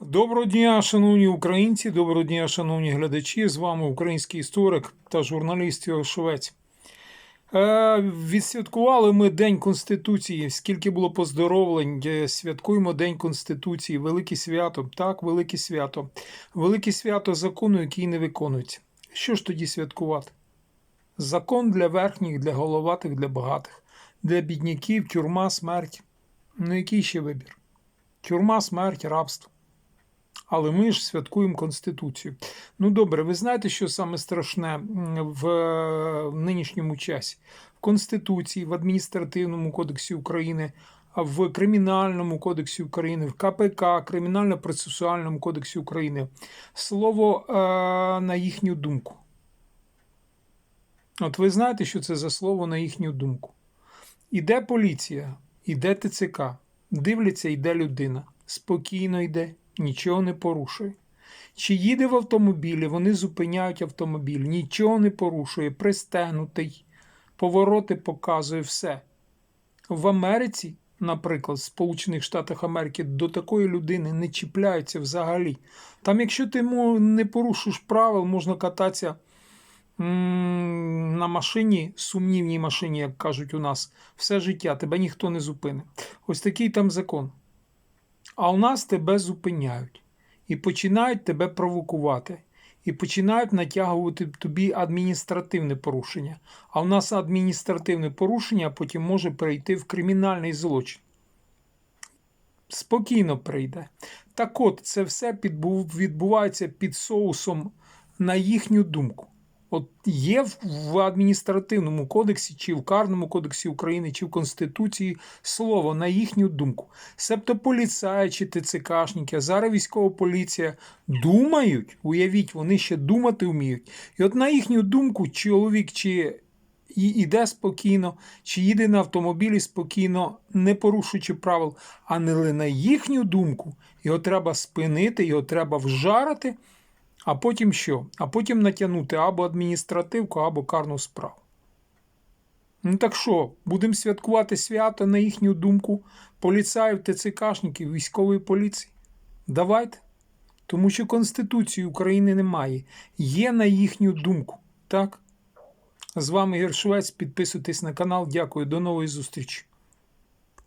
Доброго дня, шановні українці, доброго дня, шановні глядачі. З вами український історик та журналіст Його Швець. Е, відсвяткували ми День Конституції. Скільки було поздоровлень, Е, святкуємо День Конституції, велике свято. Так, велике свято. Велике свято закону, який не виконується. Що ж тоді святкувати? Закон для верхніх, для головатих, для багатих, для бідняків, тюрма, смерть. Ну який ще вибір? Тюрма, смерть, рабство. Але ми ж святкуємо Конституцію. Ну добре, ви знаєте, що саме страшне м, в е, нинішньому часі? В Конституції, в адміністративному кодексі України, в Кримінальному кодексі України, в КПК, Кримінально-процесуальному кодексі України. Слово е, на їхню думку. От ви знаєте, що це за слово на їхню думку. Іде поліція, іде ТЦК, дивляться, йде людина. Спокійно йде, нічого не порушує. Чи їде в автомобілі, вони зупиняють автомобіль, нічого не порушує, пристегнутий, повороти показує все. В Америці, наприклад, в Сполучених Штатах Америки, до такої людини не чіпляються взагалі. Там, якщо ти не порушуєш правил, можна кататися на машині, сумнівній машині, як кажуть у нас, все життя, тебе ніхто не зупинить. Ось такий там закон. А у нас тебе зупиняють і починають тебе провокувати, і починають натягувати тобі адміністративне порушення. А у нас адміністративне порушення потім може перейти в кримінальний злочин. Спокійно прийде. Так от, це все відбувається під соусом на їхню думку. От є в- адміністративному кодексі, чи в Карному кодексі України, чи в Конституції слово на їхню думку. Себто поліцаї чи ТЦКшники, а зараз військова поліція думають, уявіть, вони ще думати вміють. І от на їхню думку, чоловік чи іде спокійно, чи їде на автомобілі спокійно, не порушуючи правил, а не на їхню думку, його треба спинити, його треба вжарити, а потім що? А потім натягнути або адміністративку, або карну справу. Ну так що, будемо святкувати свято на їхню думку поліцаїв, ТЦКшників, військової поліції? Давайте. Тому що Конституції України немає. Є на їхню думку. Так? З вами Гершвець. Підписуйтесь на канал. Дякую. До нової зустрічі.